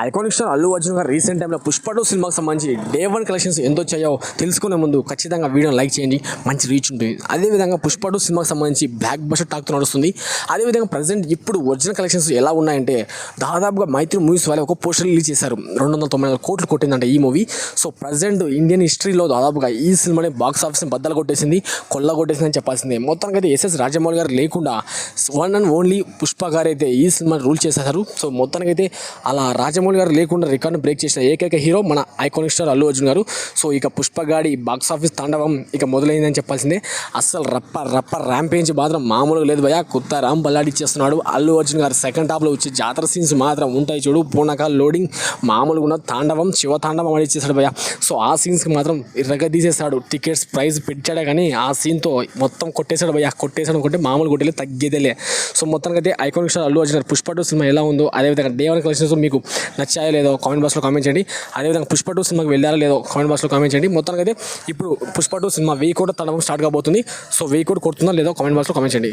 Iconic star Allu Arjun గారు recent టైంలో Pushpa two సినిమాకి సంబంధించి డే వన్ కలెక్షన్స్ ఎంత వచ్చాయో తెలుసుకునే ముందు ఖచ్చితంగా వీడియోని లైక్ చేయండి మంచి రీచ్ ఉంటుంది. అదేవిధంగా పుష్ప టూ సినిమాకి సంబంధించి బ్లాక్ బస్టర్ టాక్తో నడుస్తుంది. అదేవిధంగా ప్రజెంట్ ఇప్పుడు ఒరిజినల్ కలెక్షన్స్ ఎలా ఉన్నాయంటే దాదాపుగా మైత్రి మూవీస్ వాళ్ళు ఒక పోస్టర్ రిలీజ్ చేశారు. రెండు వందల తొంభై నాలుగు కోట్లు కొట్టిందంట ఈ మూవీ. సో ప్రజెంట్ ఇండియన్ హిస్టరీలో దాదాపుగా ఈ సినిమాని బాక్స్ ఆఫీస్ని బద్దలు కొట్టేసింది కొల్ల కొట్టేసింది అని చెప్పాల్సిందే. మొత్తానికి అయితే ఎస్ఎస్ రాజమౌళి గారు లేకుండా వన్ అండ్ ఓన్లీ పుష్ప గారు అయితే ఈ సినిమాని రూల్ చేసేసారు సో మొత్తానికి అయితే అలా రాజమౌళి గారు లేకుండా రికార్డును బ్రేక్ చేసిన ఏకైక హీరో మన ఐకానిక్ స్టార్ అల్లు అర్జున్ గారు. సో ఇక పుష్పగాడి బాక్స్ ఆఫీస్ తాండవం ఇక మొదలైందని చెప్పాల్సిందే. అస్సలు రప్ప రప్ప ర్యాంపేజ్ మాత్రం మామూలుగా లేదు భయ కొత్త రామ్ బల్లాడిచ్చేస్తున్నాడు అల్లు అర్జున్ గారు సెకండ్ టాప్లో వచ్చి జాతర సీన్స్ మాత్రం ఉంటాయి చూడు. పూనకాల లోడింగ్ మామూలుగా ఉన్న తాండవం శివ తాండవం ఆడిచ్చేస్తాడు భయ సో ఆ సీన్స్కి మాత్రం ఇరగ తీసేస్తాడు. టికెట్స్ ప్రైస్ పెట్టాడే కానీ ఆ సీన్తో మొత్తం కొట్టేశాడు భయ కొట్టేశాడు అనుకుంటే మామూలు కొట్టేలే తగ్గేదేలే. సో మొత్తానికి అయితే ఐకానిక్ స్టార్ అల్లు అర్జున్ గారు పుష్ప టూ సినిమా ఎలా ఉందో అదేవిధంగా డే వన్ కలెక్షన్స్ మీకు నచ్చాయో లేదో కామెంట్ బాక్స్లో కామెంట్ చేయండి. అదేవిధంగా పుష్ప టూ సినిమాకి వెళ్ళారో లేదో కామెంట్ బాక్స్లో కామెంట్ చేయండి. మొత్తానికి అయితే ఇప్పుడు పుష్ప టూ సినిమా వెయ్యి కూడా తడవం స్టార్ట్ కాబోతుంది. సో వెయ్యి కూడా కొడుతుందా లేదో కామెంట్ బాక్స్లో కామెంట్ చేయండి.